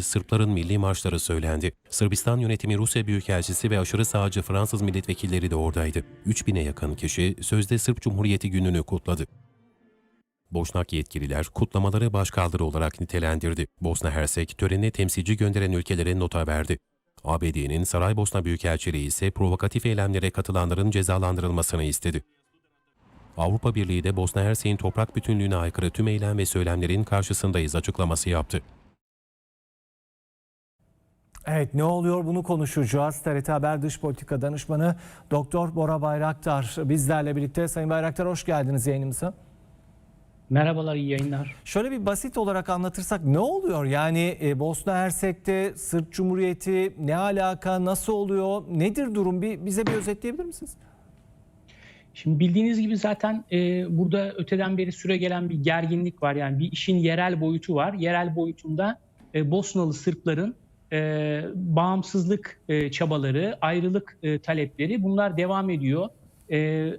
Sırpların milli marşları söylendi. Sırbistan yönetimi Rusya Büyükelçisi ve aşırı sağcı Fransız milletvekilleri de oradaydı. 3000'e yakın kişi sözde Sırp Cumhuriyeti gününü kutladı. Boşnak yetkililer kutlamaları başkaldırı olarak nitelendirdi. Bosna Hersek törene temsilci gönderen ülkelere nota verdi. ABD'nin Saraybosna Büyükelçiliği ise provokatif eylemlere katılanların cezalandırılmasını istedi. Avrupa Birliği de Bosna Hersek'in toprak bütünlüğüne aykırı tüm eylem ve söylemlerin karşısındayız açıklaması yaptı. Evet ne oluyor bunu konuşacağız. TRT Haber Dış Politika Danışmanı Doktor Bora Bayraktar bizlerle birlikte. Sayın Bayraktar hoş geldiniz yayınımıza. Merhabalar, iyi yayınlar. Şöyle bir basit olarak anlatırsak ne oluyor? Yani e, Bosna Hersek'te Sırp Cumhuriyeti ne alaka, nasıl oluyor, nedir durum? Bir, bize bir özetleyebilir misiniz? Şimdi bildiğiniz gibi zaten e, burada öteden beri süre gelen bir gerginlik var. Yani bir işin yerel boyutu var. Yerel boyutunda e, Bosnalı Sırpların e, bağımsızlık e, çabaları, ayrılık e, talepleri bunlar devam ediyor. E,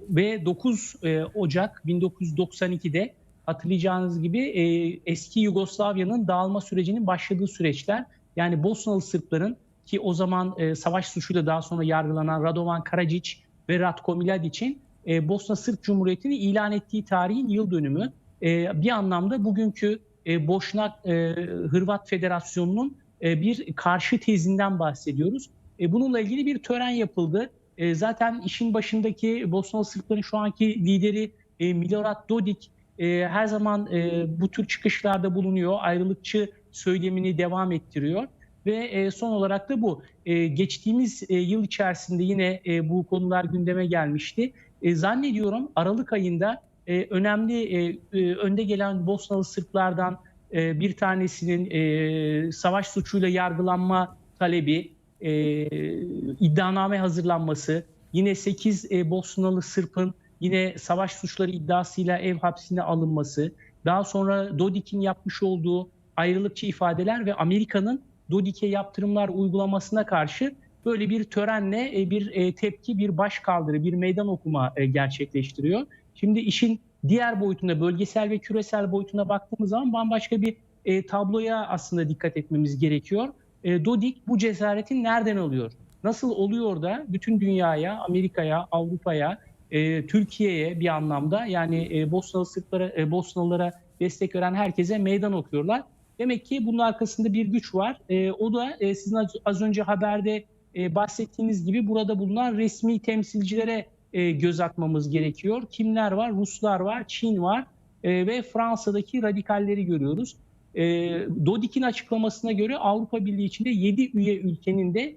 ve 9 e, Ocak 1992'de hatırlayacağınız gibi e, eski Yugoslavya'nın dağılma sürecinin başladığı süreçler. Yani Bosnalı Sırpların ki o zaman e, savaş suçuyla daha sonra yargılanan Radovan Karadzic ve Ratko Mladić'in e, Bosna Sırp Cumhuriyeti'ni ilan ettiği tarihin yıl dönümü. E, bir anlamda bugünkü e, Boşnak e, Hırvat Federasyonu'nun bir karşı tezinden bahsediyoruz. E, bununla ilgili bir tören yapıldı. E, zaten işin başındaki Bosnalı Sırpların şu anki lideri e, Milorad Dodik e, her zaman e, bu tür çıkışlarda bulunuyor. Ayrılıkçı söylemini devam ettiriyor. Ve e, son olarak da bu. E, geçtiğimiz e, yıl içerisinde yine e, bu konular gündeme gelmişti. E, zannediyorum Aralık ayında e, önemli e, e, önde gelen Bosnalı Sırplardan e, bir tanesinin e, savaş suçuyla yargılanma talebi, e, iddianame hazırlanması, yine 8 e, Bosnalı Sırp'ın yine savaş suçları iddiasıyla ev hapsine alınması, daha sonra Dodik'in yapmış olduğu ayrılıkçı ifadeler ve Amerika'nın Dodik'e yaptırımlar uygulamasına karşı böyle bir törenle bir tepki, bir başkaldırı, bir meydan okuma gerçekleştiriyor. Şimdi işin diğer boyutunda, bölgesel ve küresel boyutuna baktığımız zaman bambaşka bir tabloya aslında dikkat etmemiz gerekiyor. Dodik bu cesaretin nereden alıyor? Nasıl oluyor da bütün dünyaya, Amerika'ya, Avrupa'ya, Türkiye'ye bir anlamda yani Bosnalı Sırplara, Bosnalılara destek veren herkese meydan okuyorlar. Demek ki bunun arkasında bir güç var. o da sizin az önce haberde bahsettiğiniz gibi burada bulunan resmi temsilcilere göz atmamız gerekiyor. Kimler var? Ruslar var, Çin var ve Fransa'daki radikalleri görüyoruz. Dodik'in açıklamasına göre Avrupa Birliği içinde 7 üye ülkenin de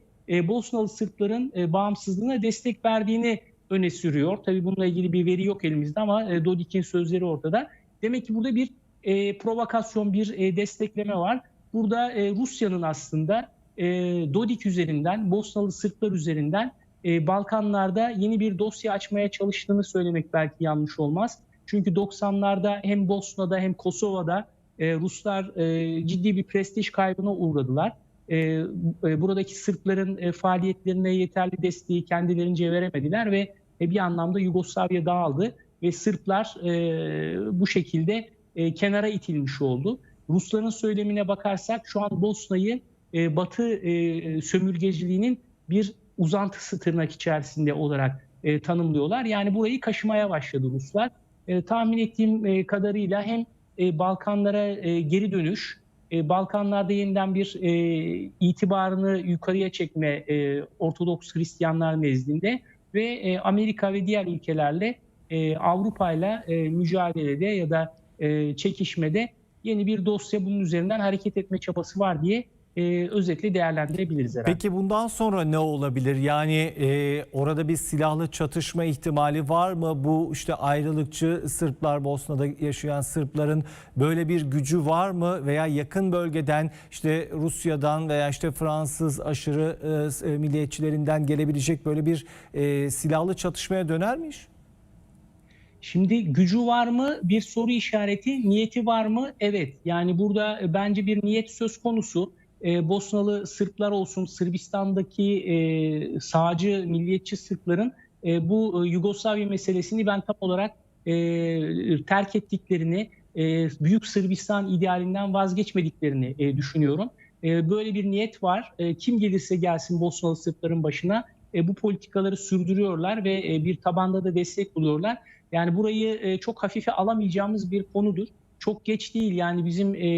Bosnalı Sırpların bağımsızlığına destek verdiğini öne sürüyor. Tabii bununla ilgili bir veri yok elimizde ama Dodik'in sözleri ortada. Demek ki burada bir provokasyon, bir destekleme var. Burada Rusya'nın aslında Dodik üzerinden, Bosnalı Sırplar üzerinden Balkanlarda yeni bir dosya açmaya çalıştığını söylemek belki yanlış olmaz. Çünkü 90'larda hem Bosna'da hem Kosova'da Ruslar ciddi bir prestij kaybına uğradılar. Buradaki Sırpların faaliyetlerine yeterli desteği kendilerince veremediler ve bir anlamda Yugoslavya dağıldı ve Sırplar bu şekilde kenara itilmiş oldu. Rusların söylemine bakarsak şu an Bosna'yı Batı sömürgeciliğinin bir uzantısı tırnak içerisinde olarak e, tanımlıyorlar. Yani burayı kaşımaya başladı Ruslar. E, tahmin ettiğim e, kadarıyla hem e, Balkanlara e, geri dönüş, e, Balkanlarda yeniden bir e, itibarını yukarıya çekme e, Ortodoks Hristiyanlar nezdinde ve e, Amerika ve diğer ülkelerle e, Avrupa ile e, mücadelede ya da e, çekişmede yeni bir dosya bunun üzerinden hareket etme çabası var diye e, özetle değerlendirebiliriz herhalde. Peki bundan sonra ne olabilir? Yani e, orada bir silahlı çatışma ihtimali var mı? Bu işte ayrılıkçı Sırplar, Bosna'da yaşayan Sırpların böyle bir gücü var mı? Veya yakın bölgeden işte Rusya'dan veya işte Fransız aşırı e, milliyetçilerinden gelebilecek böyle bir e, silahlı çatışmaya döner mi iş? Şimdi gücü var mı? Bir soru işareti. Niyeti var mı? Evet. Yani burada bence bir niyet söz konusu e, Bosnalı Sırplar olsun, Sırbistan'daki e, sağcı, milliyetçi Sırpların e, bu e, Yugoslavya meselesini ben tam olarak e, terk ettiklerini, e, Büyük Sırbistan idealinden vazgeçmediklerini e, düşünüyorum. E, böyle bir niyet var. E, kim gelirse gelsin Bosnalı Sırpların başına e, bu politikaları sürdürüyorlar ve e, bir tabanda da destek buluyorlar. Yani burayı e, çok hafife alamayacağımız bir konudur. Çok geç değil yani bizim e,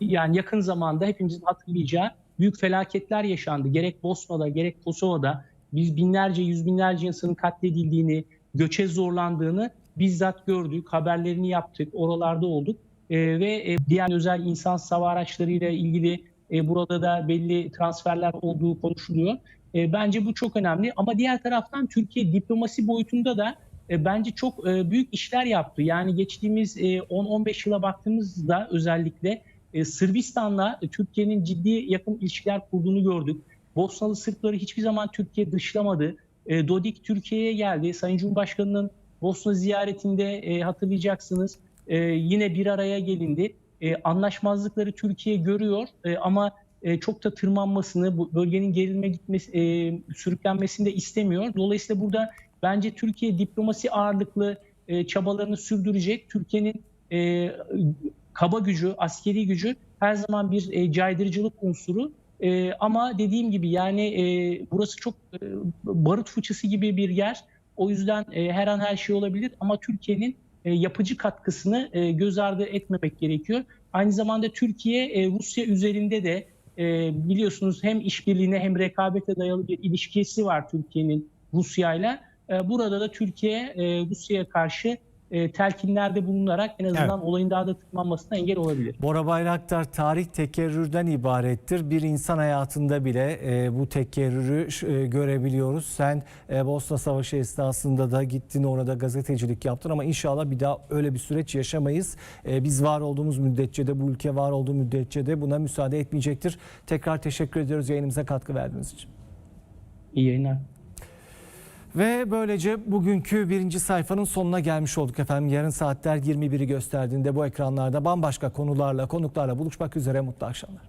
yani yakın zamanda hepimizin hatırlayacağı büyük felaketler yaşandı. Gerek Bosna'da gerek Kosova'da biz binlerce yüz binlerce insanın katledildiğini, göçe zorlandığını bizzat gördük, haberlerini yaptık, oralarda olduk. E, ve e, diğer özel insan hava araçlarıyla ilgili e, burada da belli transferler olduğu konuşuluyor. E, bence bu çok önemli ama diğer taraftan Türkiye diplomasi boyutunda da e, bence çok e, büyük işler yaptı. Yani geçtiğimiz e, 10-15 yıla baktığımızda özellikle e, Sırbistan'la e, Türkiye'nin ciddi yakın ilişkiler kurduğunu gördük. Bosnalı Sırpları hiçbir zaman Türkiye dışlamadı. E, Dodik Türkiye'ye geldi. Sayın Cumhurbaşkanı'nın Bosna ziyaretinde e, hatırlayacaksınız e, yine bir araya gelindi. E, anlaşmazlıkları Türkiye görüyor e, ama e, çok da tırmanmasını, bölgenin gerilme gitmesi, e, sürüklenmesini de istemiyor. Dolayısıyla burada bence Türkiye diplomasi ağırlıklı e, çabalarını sürdürecek. Türkiye'nin e, kaba gücü, askeri gücü her zaman bir e, caydırıcılık unsuru. E, ama dediğim gibi yani e, burası çok e, barut fıçısı gibi bir yer. O yüzden e, her an her şey olabilir ama Türkiye'nin e, yapıcı katkısını e, göz ardı etmemek gerekiyor. Aynı zamanda Türkiye e, Rusya üzerinde de e, biliyorsunuz hem işbirliğine hem rekabete dayalı bir ilişkisi var Türkiye'nin Rusya'yla. E, burada da Türkiye e, Rusya'ya karşı e, telkinlerde bulunarak en azından Evet. olayın daha da tırmanmasına engel olabilir. Bora Bayraktar tarih tekerrürden ibarettir. Bir insan hayatında bile e, bu tekerrürü e, görebiliyoruz. Sen e, Bosna Savaşı esnasında da gittin orada gazetecilik yaptın ama inşallah bir daha öyle bir süreç yaşamayız. E, biz var olduğumuz müddetçe de bu ülke var olduğu müddetçe de buna müsaade etmeyecektir. Tekrar teşekkür ediyoruz yayınımıza katkı verdiğiniz için. İyi yayınlar. Ve böylece bugünkü birinci sayfanın sonuna gelmiş olduk efendim. Yarın saatler 21'i gösterdiğinde bu ekranlarda bambaşka konularla, konuklarla buluşmak üzere mutlu akşamlar.